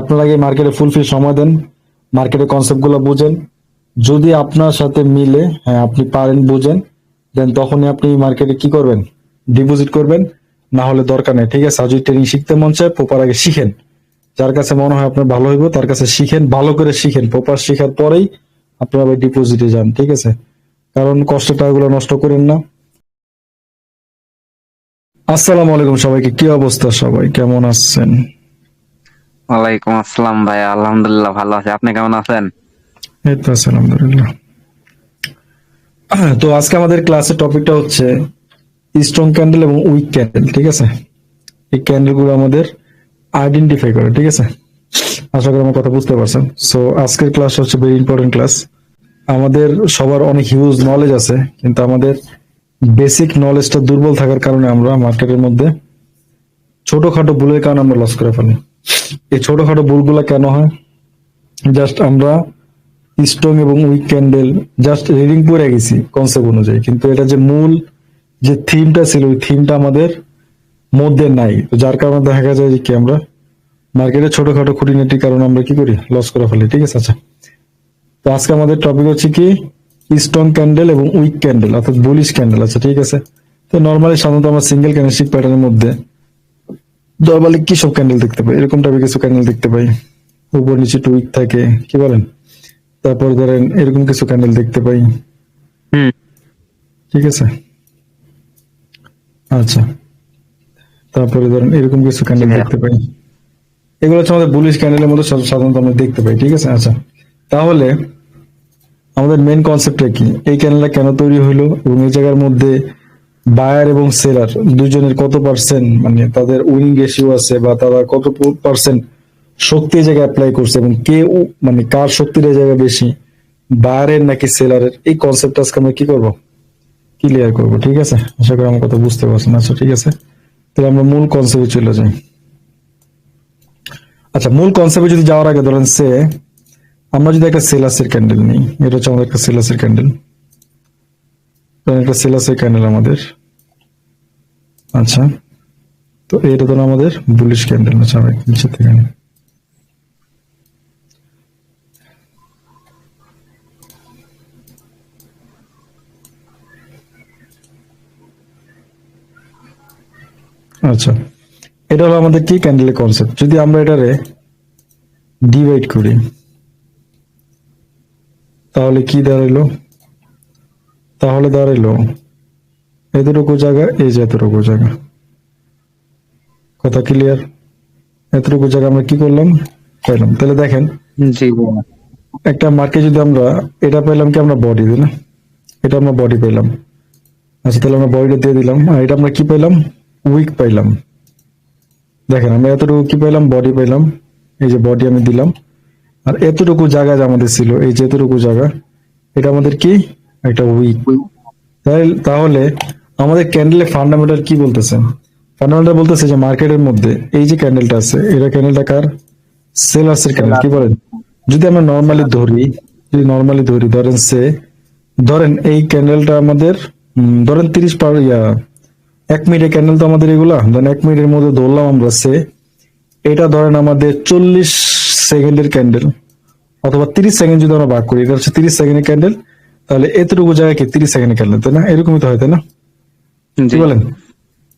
আপনার আগে মার্কেটে ফুলফিল সময় দেন মার্কেটের কনসেপ্টগুলো বুঝেন। যদি আপনার সাথে মিলে হ্যাঁ আপনি পারেন, বুঝেন দেন তখনই আপনি মার্কেটে কি করবেন? ডিপোজিট করবেন, না হলে দরকার নেই। ঠিক আছে যদি ট্রেনিং শিখতে মন চায় প্রপার আগে শিখেন। যার কাছে মনে হয় আপনার ভালো হইব, তার কাছে শিখেন, ভালো করে শিখেন। প্রপার শিখার পরেই আপনি আবার ডিপোজিটে যান, ঠিক আছে? কারণ কষ্টের টাকাগুলো নষ্ট করেন না। আসসালামু আলাইকুম সবাইকে, কি অবস্থা সবাই? কেমন আছেন? ওয়ালাইকুম আসসালাম ভাই, আলহামদুলিল্লাহ ভালো আপনি কেমন আছেন? আলহামদুলিল্লাহ। তো আজকে আমাদের টপিকটা হচ্ছে স্ট্রং ক্যান্ডেল এবং উইক ক্যান্ডেল ঠিক আছে? এই ক্যান্ডেলগুলো আমাদের আইডেন্টিফাই করে, ঠিক আছে? আশা করি আমার কথা বুঝতে পারছেন। সো আজকের ক্লাস হচ্ছে ভেরি ইম্পর্টেন্ট ক্লাস আমাদের সবার অনেক হিউজ নলেজ আছে, কিন্তু আমাদের বেসিক নলেজটা দুর্বল থাকার কারণে আমরা মার্কেটের মধ্যে ছোটখাটো ভুলের কারণে আমরা লস করে ফেলি এই ছোটখাটো ভুলগুলো কেন হয়? জাস্ট আমরা স্ট্রং এবং উইক ক্যান্ডেল জাস্ট রিডিং পড়ে গেছি কনসেপ্ট অনুযায়ী। কিন্তু এটা যে মূল যে থিমটা ছিল, ওই থিমটা আমাদের মধ্যে নাই। যার কারণে দেখা যায় যে কি আমরা মার্কেটে ছোটখাটো খুঁটিনাটির কারণে আমরা কি করি? লস করে ফেলি, ঠিক আছে? আচ্ছা। তো আজকে আমাদের টপিক হচ্ছে কি? স্ট্রং ক্যান্ডেল এবং উইক ক্যান্ডেল অর্থাৎ বুলিশ ক্যান্ডেল আচ্ছা ঠিক আছে? তো নর্মালি সাধারণত আমরা সিঙ্গেল ক্যান্ডেলস্টিক প্যাটার্নের মধ্যে নর্মালি কি সব ক্যান্ডেল দেখতে পাই এরকম টাইপের কিছু ক্যান্ডেল দেখতে পাই। উপর নিচে একটু উইক থাকে কি বলেন? তারপর ধরেন এরকম কিছু ক্যান্ডেল দেখতে পাই। ঠিক আছে? আচ্ছা। তারপরে ধরেন এরকম কিছু ক্যান্ডেল। দেখতে পাই। এগুলো হচ্ছে আমাদের বুলিশ ক্যান্ডেলের মধ্যে সা- সাধারণত আমরা দেখতে পাই ঠিক আছে? আচ্ছা। তাহলে আমাদের মেন কনসেপ্টটা কি? এই ক্যান্ডেলটা কেন তৈরি হলো এবং এই জায়গার মধ্যে বায়ার এবং সেলার দুজনের কত পার্সেন্ট মানে তাদের উইনিং রেশিও আছে বা তারা কত পার্সেন্ট শক্তি জায়গায় অ্যাপ্লাই করছে এবং কে মানে কার শক্তির জায়গায় বেশি, বায়ারের নাকি সেলারের? এই কনসেপ্ট আজকে আমরা কি করব? ক্লিয়ার করব, ঠিক আছে? আশা করি আমার কথা বুঝতে পারছেন। আচ্ছা ঠিক আছে। তাহলে আমরা মূল কনসেপ্টে চলে যাই। আচ্ছা মূল কনসেপ্টে যদি যাওয়ার আগে ধরেন সে, আমরা যদি একটা সেলাসের ক্যান্ডেল নিই, এটা হচ্ছে আমাদের একটা সেলাসের ক্যান্ডেল একটা সেলাসের ক্যান্ডেল আমাদের। আচ্ছা তো এটা ধরো আমাদের বুলিশ ক্যান্ডেল আচ্ছা আমি নিচে থেকে। আচ্ছা এটা হলো আমাদের কি ক্যান্ডেলের কনসেপ্ট যদি আমরা এটারে ডিভাইড করি, তাহলে কি দাঁড়াইলো তাহলে দাঁড়াইলো। এতটুকু জায়গা এই যে এতটুকু জায়গা। কথা ক্লিয়ার এতটুকু জায়গা আমরা কি করলাম? পাইলাম তাহলে দেখেন জি। একটা মার্কে যদি আমরা এটা পেলাম কি আমরা বডি না? এটা আমরা বডি পেলাম। আচ্ছা তাহলে আমরা বডিটা দিয়ে দিলাম। আর এটা আমরা কি পেলাম? উইক পাইলাম দেখেন আমরা এতটুকু কি পেলাম? বডি পেলাম। এই যে বডি আমি দিলাম। আর এতটুকু জায়গা যে আমাদের ছিল এই যে এতটুকু জায়গা এটা আমাদের কি? একটা উইক তাহলে আমাদের ক্যান্ডেলের ফান্ডামেন্টাল কি বলতেছে? ফান্ডামেন্টাল বলতেছে যে মার্কেটের মধ্যে এই যে ক্যান্ডেলটা আছে, এটা ক্যান্ডেলটা কার? সেলার্সের ক্যান্ডেল কি বলেন? যদি আমরা নর্মালি ধরি, যদি নর্মালি ধরি, ধরেন সে, ধরেন এই ক্যান্ডেলটা আমাদের ধরেন তিরিশ পার, ইয়া, এক মিনিটের ক্যান্ডেল তো আমাদের এগুলা, ধরেন এক মিনিটের মধ্যে ধরলাম আমরা সে, এটা ধরেন আমাদের চল্লিশ সেকেন্ডের ক্যান্ডেল অথবা তিরিশ সেকেন্ড যদি আমরা ভাগ করি, এটা হচ্ছে তিরিশ সেকেন্ডের ক্যান্ডেল তাহলে এতটুকু জায়গায় কি তিরিশ সেকেন্ডের ক্যান্ডেল তাই না? এরকমই তো হয় তাই না? কি বলেন?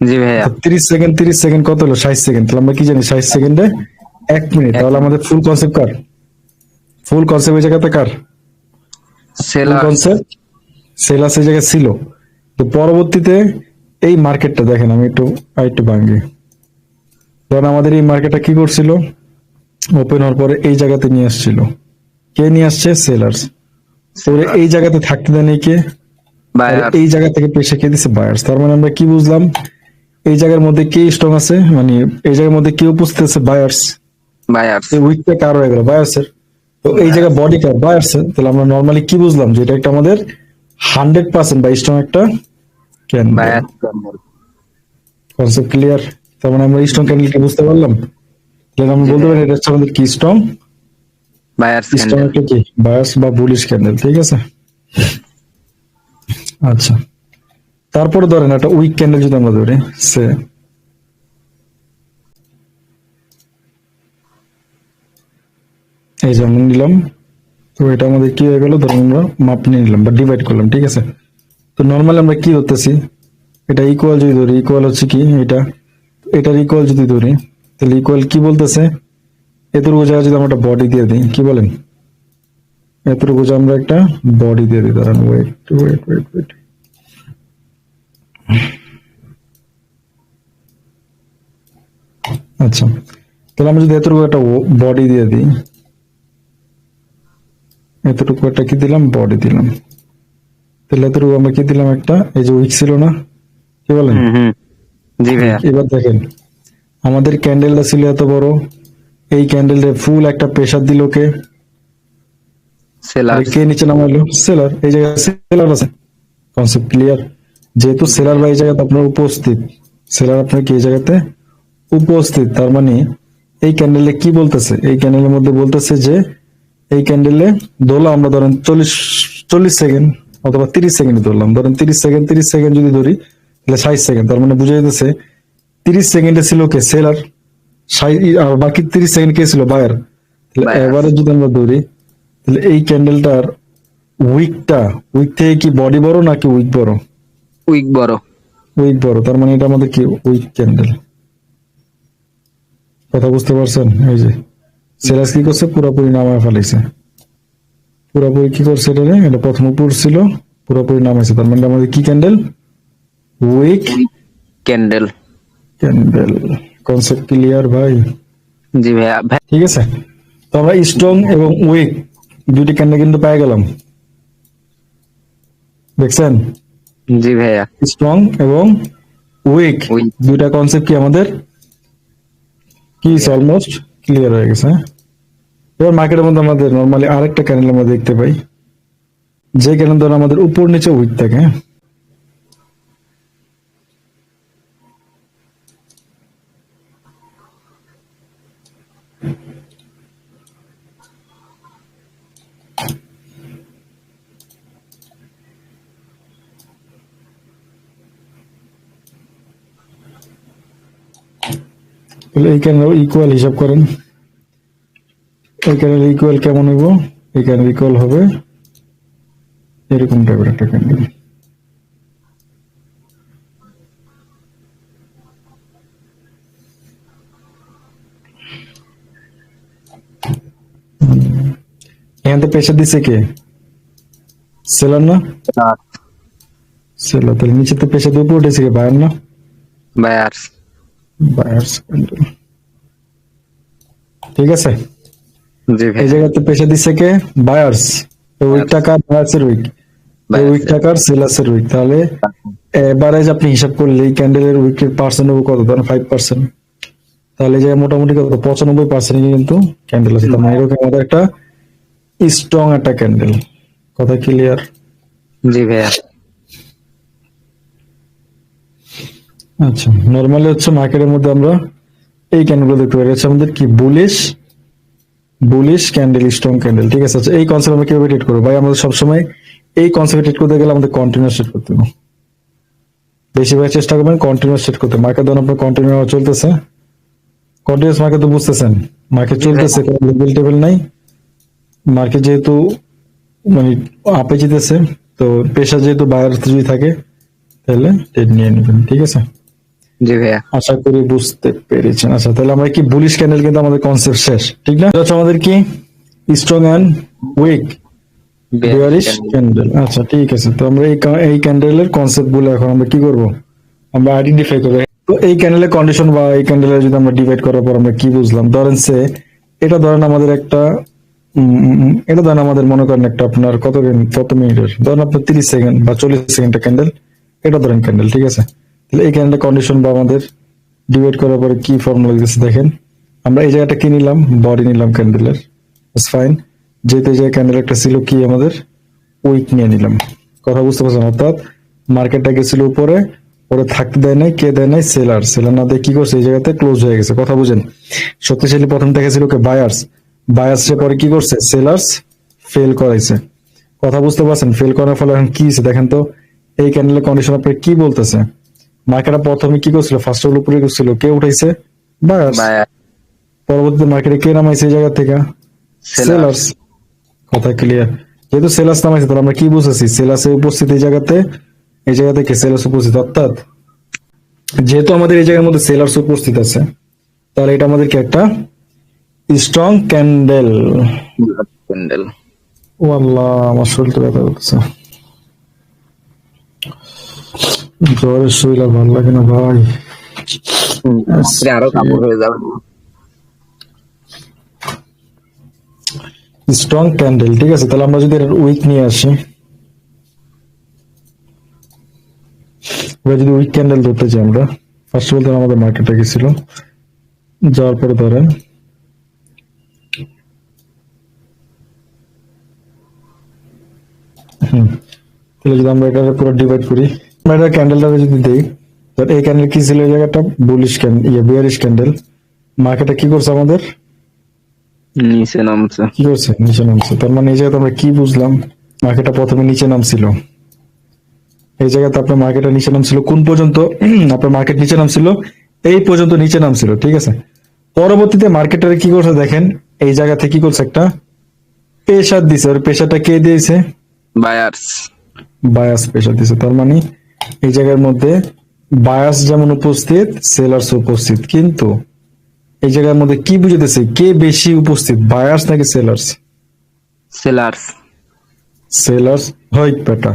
জি ভাইয়া। তিরিশ সেকেন্ড তিরিশ সেকেন্ড কত হলো? ষাট সেকেন্ড। তাহলে আমরা কি জানি ষাট সেকেন্ডে এক মিনিট। তাহলে আমাদের ফুল কনসেপ্ট কার? ফুল কনসেপ্ট এই জায়গাতে কার? কনসেপ্ট সেলাস এই জায়গায় ছিল। তো পরবর্তীতে এই মার্কেটটা দেখেন আমি একটু আর একটু ভাঙ্গি কারণ আমাদের এই মার্কেটটা কি করছিল? ওপেন হওয়ার পরে এই জায়গাতে নিয়ে আসছিল। কে নিয়ে আসছে? সেলার্স এই জায়গাতে থাকতে দেন কে এই জায়গা থেকে পেশে কে দিছে বায়ার্স তার মানে আমরা কি বুঝলাম? এই জায়গার মধ্যে কে স্ট্রং আছে? মানে এই জায়গার মধ্যে কে উপস্থিত আছে বায়ার্স। বায়ার এই উইকটা কার হয়ে গেল বায়ার্সের। তো এই জায়গায় বডি কার বায়ার্সের। তাহলে আমরা নর্মালি কি বুঝলাম? যে এটা একটা আমাদের হান্ড্রেড পার্সেন্ট বা স্ট্রং একটা ক্যান বায়ার কনসেপ্ট ক্লিয়ার তার মানে আমরা স্ট্রং ক্যান্ডেলকে বুঝতে পারলাম? তাহলে আমরা বলতে পারি এটা হচ্ছে আমাদের কি স্ট্রং আচ্ছা। তারপরে ধরেন একটা উইক ক্যান্ডেল যদি আমরা ধরি, সে এই নিলাম। তো এটা আমাদের কি হয়ে গেল? ধরুন আমরা মাপ নিয়ে নিলাম বা ডিভাইড করলাম, ঠিক আছে? তো নর্মালি আমরা কি ধরতেছি? এটা ইকুয়াল যদি ধরি ইকুয়াল হচ্ছে কি? এটা, এটার ইকুয়াল যদি ধরি, তাহলে ইকুয়াল কি বলতেছে? এতটুকু জায়গায় যদি আমরা একটা বডি দিয়ে দিই কি বলেন? এতটুকু যে আমরা একটা বডি দিয়ে দিই দাঁড়ান ওয়েট ওয়েট ওয়েট ওয়েট আচ্ছা তাহলে আমরা যদি এতটুকু একটা বডি দিয়ে দিই এতটুকু একটা কি দিলাম? বডি দিলাম। তাহলে এতটুকু আমরা কি দিলাম একটা? এই যে উইক ছিল না? কি বলেন? এবার দেখেন আমাদের ক্যান্ডেলটা ছিল এত বড় এই ক্যান্ডেলের ফুল একটা প্রেসার দিল কে? সেলার কে নিচে নামাইলো? সেলার এই জায়গায় সেলার আছে। কনসেপ্ট ক্লিয়ার যেহেতু সেলার বা এই জায়গাতে আপনার উপস্থিত সেলার আপনার কি এই জায়গাতে উপস্থিত? তার মানে এই ক্যান্ডেলে কি বলতেছে? এই ক্যান্ডেলের মধ্যে বলতেছে যে এই ক্যান্ডেলে দোলা আমরা ধরেন চল্লিশ চল্লিশ সেকেন্ড অথবা তিরিশ সেকেন্ড ধরলাম। ধরেন তিরিশ সেকেন্ড তিরিশ সেকেন্ড যদি ধরি তাহলে ষাট সেকেন্ড তার মানে বুঝে যেতেছে তিরিশ সেকেন্ডে ছিল কে? সেলার বাকি তিরিশ সেকেন্ড কে ছিল বায়ার। তাহলে এবারে যদি আমরা ধরি তাহলে এই ক্যান্ডেলটার উইকটা উইক থেকে কি বডি বড় নাকি উইক বড়? উইক বড়। উইক বড় তার মানে এটা আমাদের কি উইক ক্যান্ডেল কথা বুঝতে পারছেন? এই যে সেরাস কি করছে? পুরোপুরি নামায় ফেলাইছে পুরোপুরি কি করছে এটা? এটা প্রথম উপর ছিল পুরোপুরি নামাইছে। তার মানে আমাদের কি candle weak candle candle concept clear ভাই? জি ভাইয়া ভাই- ঠিক আছে? তো আমরা স্ট্রং এবং উইক দুইটি ক্যান্ডেল কিন্তু পেয়ে গেলাম। দেখছেন? জি ভাইয়া। স্ট্রং এবং উইক. দুইটা কনসেপ্ট কি আমাদের? কি অলমোস্ট ক্লিয়ার হয়ে গেছে হ্যাঁ? এবার মার্কেটের মধ্যে আমাদের নর্মালি আরেকটা ক্যান্ডেল আমরা দেখতে পাই। যে ক্যান্ডেল ধরো আমাদের উপর নিচে উইক থাকে হ্যাঁ? তাহলে এই ক্যান্ডেল ইকুয়াল হিসাব করেন? এই ক্যান্ডেল ইকুয়াল কেমন হইব? এই ক্যান্ডেল ইকুয়াল হবে? এরকম টাইপের একটা ক্যান্ডেল এখান থেকে প্রেশার দিছে কে? সেলার না? সেলার তাহলে নিচে তো প্রেশার দিয়ে উপরে উঠেছে কে? বায়ার না? বায়ার্স ক্যান্ডেল ঠিক আছে? এই জায়গাতে পেশা দিচ্ছে কে? বায়ার্স। উইক টাকা বায়ার্সের উইক উইক টাকার সেলার্সের উইক তাহলে এভারেজ আপনি হিসাব করলে ক্যান্ডেলের উইকের পার্সেন্ট হবে কত? ধরেন ফাইভ পার্সেন্ট তাহলে যে মোটামুটি কত? পঁচানব্বই পার্সেন্ট কিন্তু ক্যান্ডেল আছে। তার মানে এরকম আমাদের একটা স্ট্রং একটা ক্যান্ডেল কথা ক্লিয়ার জি ভাইয়া। আচ্ছা নর্মালি হচ্ছে মার্কেটের মধ্যে আমরা এই ক্যান্ডেলগুলো দেখতে পারি। হচ্ছে আমাদের কি bullish bullish candle strong candle ঠিক আছে? আচ্ছা এই কনসেপ্ট আমরা কীভাবে ট্রেড করব? ভাই, আমাদের সবসময় এই কনসেপ্ট ট্রেড করতে গেলে আমাদের কন্টিনিউয়াস ট্রেড করতে হবে। বেশিরভাগ চেষ্টা করবেন কন্টিনিউয়াস ট্রেড করতে। মার্কেট ধরুন আপনার কন্টিনিউ চলতেছে। কন্টিনিউয়াস মার্কেট তো বুঝতেছেন মার্কেট চলতেছে, কোনো লেভেল টেবিল নাই। মার্কেট যেহেতু মানে আপে যেতেছে, তো পেশা যেহেতু বায়ার যদি থাকে, তাহলে ট্রেড নিয়ে নেবেন, ঠিক আছে? জি ভাইয়া। আশা করি বুঝতে পেরেছেন। আচ্ছা তাহলে আমরা কি বুলিশ ক্যান্ডেল কিন্তু আমাদের কনসেপ্ট শেষ ঠিক না? এটা আমাদের কি? Strong and weak bearish candle আচ্ছা ঠিক আছে। তো আমরা এই এই ক্যান্ডেলের কনসেপ্টগুলো এখন আমরা কি করব? আমরা আইডেন্টিফাই করব। তো এই ক্যান্ডেলের কন্ডিশন বা এই ক্যান্ডেলের যদি আমরা ডিভাইড করার পর আমরা কি বুঝলাম? ধরেন সে এটা ধরেন আমাদের একটা এটা ধরেন আমাদের মনে করেন একটা আপনার কত দিন- কত মিনিটের? ধরেন আপনার তিরিশ সেকেন্ড বা চল্লিশ সেকেন্ডের ক্যান্ডেল এটা ধরেন ক্যান্ডেল ঠিক আছে? তাহলে এই ক্যান্ডেলের কন্ডিশন বা আমাদের ডিভাইড করার পরে কি ফর্মুলা দিতেছে দেখেন। আমরা এই জায়গাটা কি নিলাম? বডি নিলাম ক্যান্ডেলের ফাইন যেহেতু জায়গায় ক্যান্ডেল একটা ছিল কি আমাদের? উইক নিয়ে নিলাম। কথা বুঝতে পারছেন? অর্থাৎ মার্কেটটা গেছিল উপরে ওরে থাকতে দেয় নাই, কে দেয় নাই? সেলার সেলার না দিয়ে কি করছে? এই জায়গাতে ক্লোজ হয়ে গেছে। কথা বুঝেন? শক্তিশালী প্রথম দেখেছিল কে? বায়ার্স বায়ার্স পরে কি করছে? সেলার্স ফেল করাইছে। কথা বুঝতে পারছেন? ফেল করার ফলে এখন কি দেখেন তো, এই ক্যান্ডেলের কন্ডিশন আপনি কি বলতেছে মার্কেটটা প্রথমে কি করছিল? ফার্স্ট অফ উপরে করছিল। কে উঠাইছে? বায়ার্স বায়ার পরবর্তীতে মার্কেটে কে নামাইছে এই জায়গা থেকে? সেলার্স কথা ক্লিয়ার যেহেতু সেলার্স নামাইছে তাহলে আমরা কি বুঝেছি সেলার্সের উপস্থিত এই জায়গাতে? এই জায়গা থেকে সেলার্স উপস্থিত অর্থাৎ যেহেতু আমাদের এই জায়গার মধ্যে সেলার্স উপস্থিত আছে তাহলে এটা আমাদেরকে একটা স্ট্রং ক্যান্ডেল ক্যান্ডেল ও আল্লাহ আমার শরীরটা ব্যথা করতেছে। জ্বরের শরীর আর ভালো লাগে না ভাই আরও কাপড় হয়ে যাবে। স্ট্রং ক্যান্ডেল ঠিক আছে? তাহলে আমরা যদি উইক নিয়ে আসি। এবার যদি উইক ক্যান্ডেল ধরতে চাই আমরা ফার্স্ট অফ অল আমাদের মার্কেটে গেছিল। যাওয়ার পরে ধরেন হুম তাহলে যদি আমরা এটা পুরো ডিভাইড করি এটা ক্যান্ডেলটাকে যদি দিই এই ক্যান্ডেল কি ছিল? এই জায়গাটা বুলিশ ক্যান্ডেল ইয়ে বিয়ারিশ ক্যান্ডেল মার্কেটে কি করছে আমাদের? নিচে নামছে। কি করছে? নিচে নামছে। তার মানে এই জায়গাতে আমরা কি বুঝলাম? মার্কেটটা প্রথমে নিচে নামছিল। এই জায়গাতে আপনার মার্কেটটা নিচে নামছিল কোন পর্যন্ত? আপনার মার্কেট নিচে নামছিল এই পর্যন্ত নিচে নামছিল ঠিক আছে? পরবর্তীতে মার্কেটারে কি করছে দেখেন এই জায়গা থেকে কি করছে একটা? প্রেশার দিছে। আর প্রেশারটা কে দিয়েছে? বায়ার্স বায়াস প্রেশার দিছে। তার মানে এই জায়গার মধ্যে বায়াস যেমন উপস্থিত সেলার্স উপস্থিত। কিন্তু এই জায়গার মধ্যে কি বুঝেতেছে কে বেশি উপস্থিত বায়াস নাকি সেলার্স সেলার্স সেলার্স হয় পেটা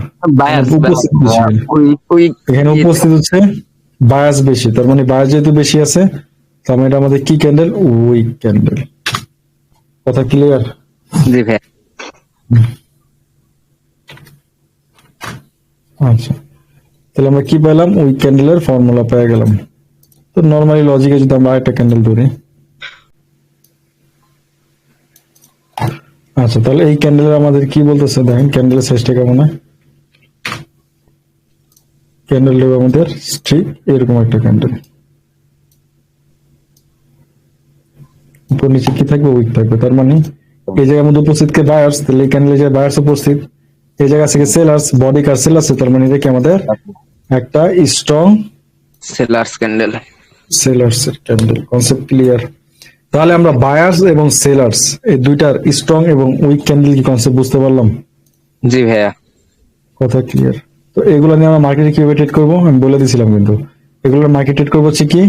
বেশি। এখানে উপস্থিত হচ্ছে বায়াস বেশি। তার মানে বায়াস যেহেতু বেশি আছে তার মানে এটা আমাদের কি ক্যান্ডেল উইক ক্যান্ডেল কথা ক্লিয়ার জি ভাই আচ্ছা। তাহলে আমরা কি পেলাম? উইক ক্যান্ডেলের ফর্মুলা পেয়ে গেলাম। তো নর্মালি লজিকে যদি আমরা একটা ক্যান্ডেল ধরি। আচ্ছা তাহলে এই ক্যান্ডেলের আমাদের কি বলতেছে? দেখেন ক্যান্ডেলের সাইজটা কেমন ক্যান্ডেল দেবে আমাদের স্ট্রিক এরকম একটা ক্যান্ডেল উপর নিচে কি থাকবে? উইক থাকবে। তার মানে এই জায়গার মধ্যে উপস্থিত কে বায়ার্স তাহলে এই ক্যান্ডেলে যে বায়ার্স উপস্থিত, এই জায়গা থেকে সেলার্স বডি কার সেলার্স তার মানে এটা কি আমাদের একটা স্ট্রং সেলার্স ক্যান্ডেল সেলার্স এর ক্যান্ডেল কনসেপ্ট ক্লিয়ার তাহলে আমরা বায়ার্স এবং সেলার্স এই দুইটার স্ট্রং এবং উইক ক্যান্ডেল কি কনসেপ্ট বুঝতে পারলাম? জি ভাইয়া। কথা ক্লিয়ার তো এগুলো নিয়ে আমরা মার্কেটে কীভাবে ট্রেড করব? আমি বলে দিছিলাম কিন্তু। এগুলোর মার্কেট ট্রেড করব হচ্ছে কি?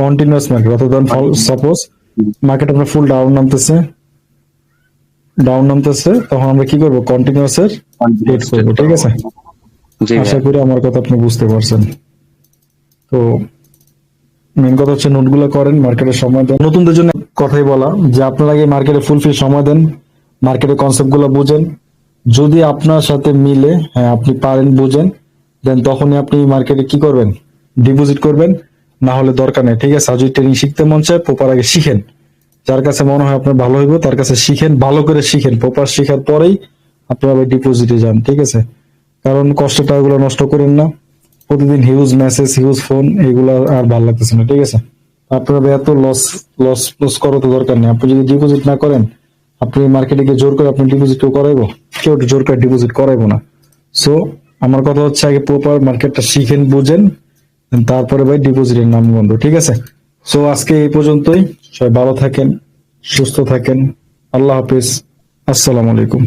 কন্টিনিউয়াস মার্কেট অর্থাৎ সাপোজ মার্কেট আপনার ফুল ডাউন নামতেছে। ডাউন নামতেছে তখন আমরা কি করব? কন্টিনিউয়াস এর ট্রেড করব ঠিক আছে? আশা করি আমার কথা আপনি বুঝতে পারছেন। তো মেন কথা হচ্ছে নোটগুলো করেন মার্কেটে সময় দেন। নতুনদের জন্য কথাই বলা যে আপনারা আগে মার্কেটে ফুলফিল সময় দেন মার্কেটের কনসেপ্টগুলো বুঝেন। যদি আপনার সাথে মিলে হ্যাঁ আপনি পারেন বুঝেন দেন তখনই আপনি মার্কেটে কি করবেন? ডিপোজিট করবেন না হলে দরকার নেই। ঠিক আছে? আর যদি ট্রেনিং শিখতে মন চায় প্রপার আগে শিখেন। যার কাছে মনে হয় আপনার ভালো হইব তার কাছে শিখেন ভালো করে শিখেন। প্রপার শিখার পরেই আপনি আবার ডিপোজিটে যান ঠিক আছে? কারণ কষ্টের টাকাগুলো নষ্ট করেন না। প্রতিদিন হিউজ মেসেজ হিউজ ফোন এগুলো আর ভালো লাগতেছে না, ঠিক আছে? আপনার এত লস লস লস করো তো দরকার নেই। আপনি যদি ডিপোজিট না করেন, আপনি মার্কেটে গিয়ে জোর করে আপনি ডিপোজিট কেউ করাইবো? কেউ জোর করে ডিপোজিট করাইবো না। সো আমার কথা হচ্ছে আগে প্রপার মার্কেটটা শিখেন, বুঝেন তারপরে ভাই ডিপোজিটের নাম বন্ধ, ঠিক আছে? সো আজকে এই পর্যন্তই। সবাই ভালো থাকেন, সুস্থ থাকেন। আল্লাহ হাফিজ। আসসালামু আলাইকুম।